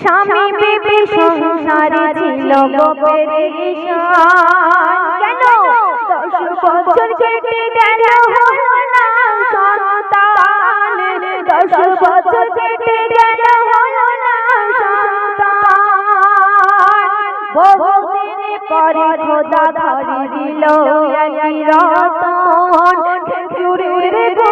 স্বামী বিবি সংসারে ছিল গো কেন? দশ বছর কেটে গেল সন্তান। দশ বছর কেটে গেল পরে খোদা ধরে দিল রতন। গুড়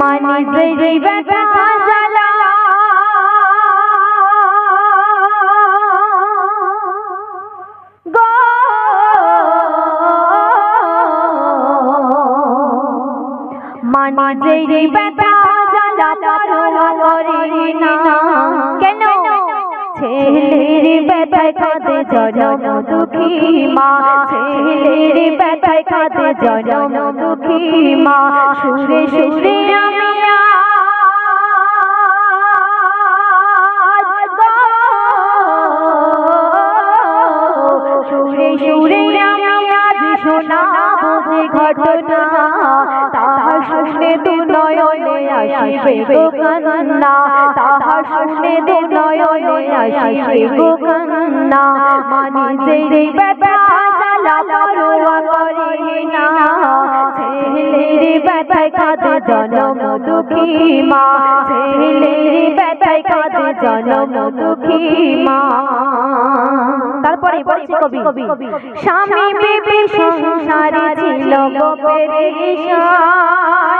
মানে যেই ব্যথা জ্বালা। গো। মানে যেই ব্যথা জ্বালা পারো করে না। কেন ছেলের ব্যথায় কাঁদে জনম দুঃখী মা। ছেলের ব্যথায় কাঁদে জনম দুঃখী মা। সুরে সুরে আমি সুরে সুরে আমি আজ শোনাবো যে ঘটনা আসিবে গো কান্না তাহা শুনে দু নয়নে আসিবে গো কান্না মানে যে ব্যথা জ্বালা পরোয়া করে না। ছেলের ব্যথায় কাঁদে জনম দুঃখী মা। ছেলের ব্যথায় কাঁদে জনম দুঃখী মা। তারপরে বলছে কবি। স্বামী বিবি সংসারে ছিল গো পেরেশান কেন দশ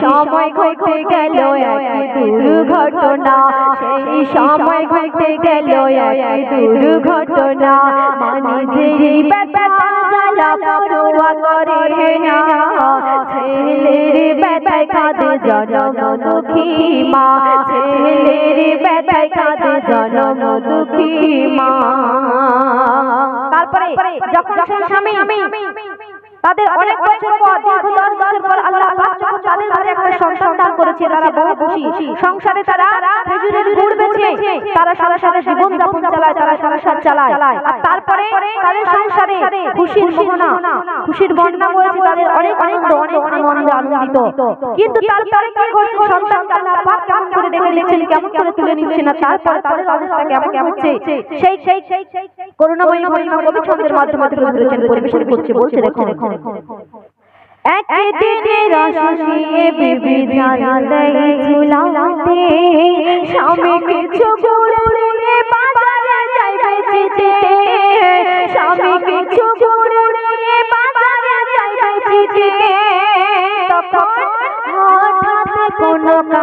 সময় ঘটে গেল এক দুর্ঘটনা। সেই সময় ঘটে গেল এক দুর্ঘটনা। মানে যে ব্যথা জ্বালা পড়ুয়া করে না, ছেলের ব্যথায় কাঁদে জনম দুঃখী মা। ছেলের ব্যথায় কাঁদে জনম দুঃখী মা। তারপরে যখন স্বামী তাদের অনেক বছর পর দীর্ঘ দশ বছর পর আল্লাহ পাক যখন তাদের ঘরে একটা সন্তান দান করেছে তারা বহু খুশি। সংসারে তারা খেজুরের গুড় বেচে তারা সারা সারা জীবন যাপন চালায় তারা সারা সারা চালায়। আর তারপরে তাদের সংসারে খুশির মোহনা। খুশির বন্যা বয়েছে তাদের অনেক আনন্দ অনেক আনন্দ, আনন্দিত। কিন্তু তারপরে কি ঘটছে সন্তান আল্লাহ পাক কেমন করে দেখে নিচ্ছেন, কেমন করে তুলে নিচ্ছেন না তারপরে তাদের অবস্থা কেমন কেমন হচ্ছে? সেই সেই সেই করুণাময়ী ঘটনা কবি ছন্দের মাধ্যমে তুলে ধরেছেন, পরিবেশন করছে, বলছে দেখো একদিনে রসিয়ে বিবি জানালে ঝুলাতে স্বামী কিছু গুড়িয়ে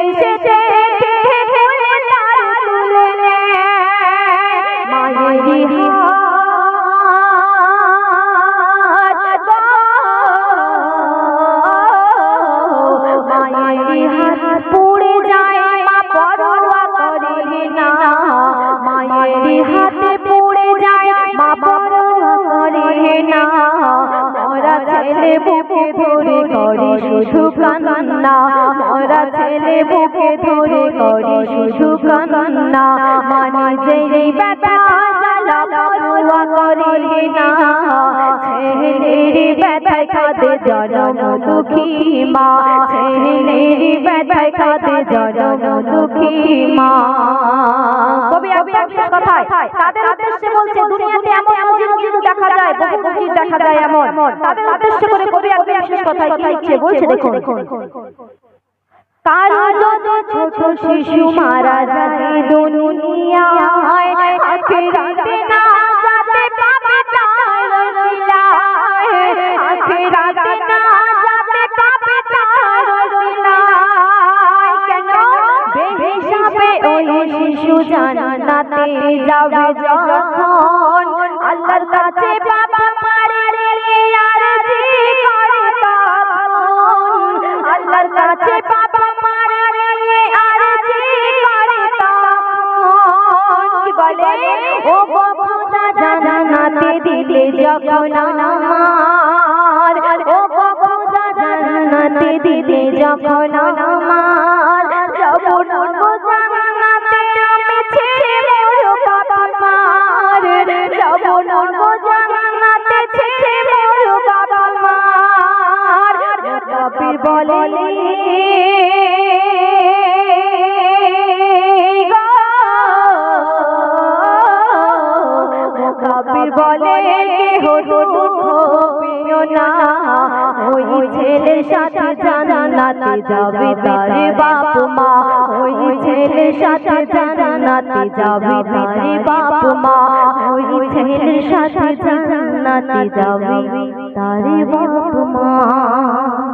এসে দেখে কোলে তার তুলে নেয় মায়েরি হাতে পুড়ে যায় মা করে না। ছেলে বুকে ধরে করে, শুধু কান্না। মরা ছেলে বুকে ধরে করে, শুধু কান্না। মানে যে ব্যথা করে না। ছেলের ব্যথায় কাঁদে জনম দুঃখী মা ছেলের ব্যথায় কাঁদে জনম দুঃখী মা কবি একদম শেষ কথায়, তাদের উদ্দেশ্যে বলছে, দুনিয়াতে এমন নজির কিন্তু দেখা যায়, বহু নজির দেখা যায় এমন। তাদের উদ্দেশ্যে করে কবি একদম শেষ কথায় কি লিখছে, বলছে দেখুন। কারও যদি ছোট শিশু মারা যায় দুনিয়ায় আখেরাতে না যাতে পাবে তার সিলায় আখেরাতে না যাতে পাবে তার সিলায় কেন বেহিসাবে ওই শিশু জান্নাতে যাবে বলে ও বাবা জান্নাতে দিলে যখন আমার। ও বাবা জান্নাতে দিলে যখন আমার। হো না। ওই ছেলের সাথে জানাতে যাবে তার বাপ মা। ওই ছেলের সাথে জানাতে যাবে তার বাপ মা। ওই ছেলের সাথে জানাতে যাবে তার বাপ মা।